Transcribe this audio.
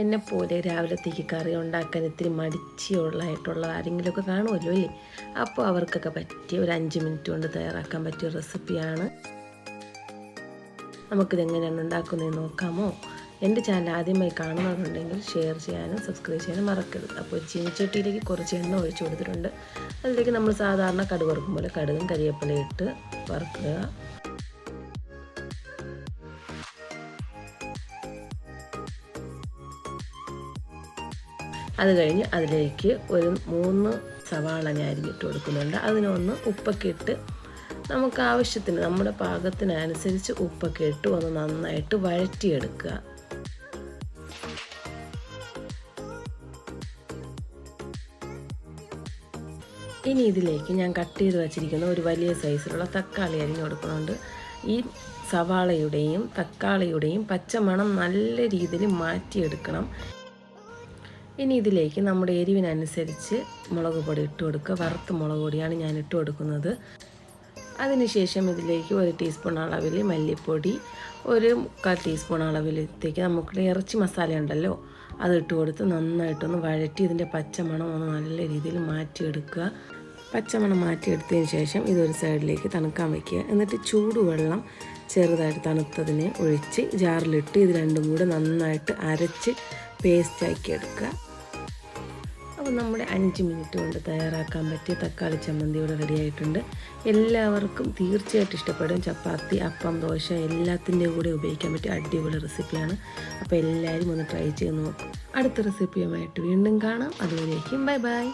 എന്നെപ്പോലെ രാവിലത്തേക്ക് കറി ഉണ്ടാക്കാൻ ഇത്തിരി മടിച്ചുള്ളതായിട്ടുള്ള ആരെങ്കിലുമൊക്കെ കാണുമല്ലോ അല്ലേ? അപ്പോൾ അവർക്കൊക്കെ പറ്റിയ ഒരു അഞ്ച് മിനിറ്റ് കൊണ്ട് തയ്യാറാക്കാൻ പറ്റിയ റെസിപ്പിയാണ്. നമുക്കിതെങ്ങനെയാണ് ഉണ്ടാക്കുന്നത് നോക്കാമോ? എന്റെ ചാനൽ ആദ്യമായി കാണുന്നവരുണ്ടെങ്കിൽ ഷെയർ ചെയ്യാനും സബ്സ്ക്രൈബ് ചെയ്യാനും മറക്കരുത്. അപ്പോൾ ചീനിച്ചട്ടിയിലേക്ക് കുറച്ച് എണ്ണ ഒഴിച്ചു കൊടുത്തിട്ടുണ്ട്. അതിലേക്ക് നമ്മൾ സാധാരണ കടുക് വറുക്കും പോലെ കടുകും കരിവേപ്പിലയും ഇട്ട് വറുക്കുക. അത് കഴിഞ്ഞ് അതിലേക്ക് ഒരു മൂന്ന് സവാള ഞാൻ അരിഞ്ഞിട്ട് കൊടുക്കുന്നുണ്ട്. അതിനൊന്ന് ഉപ്പൊക്കെ ഇട്ട് നമുക്ക് ആവശ്യത്തിന് നമ്മുടെ പാകത്തിനനുസരിച്ച് ഉപ്പൊക്കെ ഇട്ട് ഒന്ന് നന്നായിട്ട് വഴറ്റിയെടുക്കുക. ഇനി ഇതിലേക്ക് ഞാൻ കട്ട് ചെയ്ത് വച്ചിരിക്കുന്ന ഒരു വലിയ സൈസിലുള്ള തക്കാളി അരിഞ്ഞു കൊടുക്കുന്നുണ്ട്. ഈ സവാളയുടെയും തക്കാളിയുടെയും പച്ചമണം നല്ല രീതിയിൽ മാറ്റിയെടുക്കണം. ഇനി ഇതിലേക്ക് നമ്മുടെ എരിവിനനുസരിച്ച് മുളക് പൊടി ഇട്ട് കൊടുക്കുക. വറുത്ത മുളക് പൊടിയാണ് ഞാൻ ഇട്ട് കൊടുക്കുന്നത്. അതിനുശേഷം ഇതിലേക്ക് ഒരു ടീസ്പൂൺ അളവിൽ മല്ലിപ്പൊടി ഒരു മുക്കാൽ ടീസ്പൂൺ അളവിലത്തേക്ക് നമുക്ക് ഇറച്ചി മസാല ഉണ്ടല്ലോ അത് ഇട്ട് കൊടുത്ത് നന്നായിട്ടൊന്ന് വഴറ്റി ഇതിന്റെ പച്ചമണം ഒന്ന് നല്ല രീതിയിൽ മാറ്റിയെടുക്കുക. പച്ചമണം മാറ്റിയെടുത്തതിന് ശേഷം ഇതൊരു സൈഡിലേക്ക് തണുക്കാൻ വയ്ക്കുക എന്നിട്ട് ചൂടുവെള്ളം ചെറുതായിട്ട് തണുത്തതിനെ ഒഴിച്ച് ജാറിലിട്ട് ഇത് രണ്ടും കൂടെ നന്നായിട്ട് അരച്ച് പേസ്റ്റാക്കി എടുക്കുക. അപ്പോൾ നമ്മുടെ അഞ്ച് മിനിറ്റ് കൊണ്ട് തയ്യാറാക്കാൻ പറ്റിയ തക്കാളി ചമ്മന്തി ഇവിടെ റെഡിയായിട്ടുണ്ട് എല്ലാവർക്കും തീർച്ചയായിട്ടും ഇഷ്ടപ്പെടും. ചപ്പാത്തി അപ്പം ദോശ എല്ലാത്തിന്റെ കൂടെ ഉപയോഗിക്കാൻ പറ്റിയ അടിപൊളി റെസിപ്പിയാണ്. അപ്പോൾ എല്ലാവരും ഒന്ന് ട്രൈ ചെയ്ത് നോക്കും. അടുത്ത റെസിപ്പിയുമായിട്ട് വീണ്ടും കാണാം. അതുവരേക്കും ബൈ ബൈ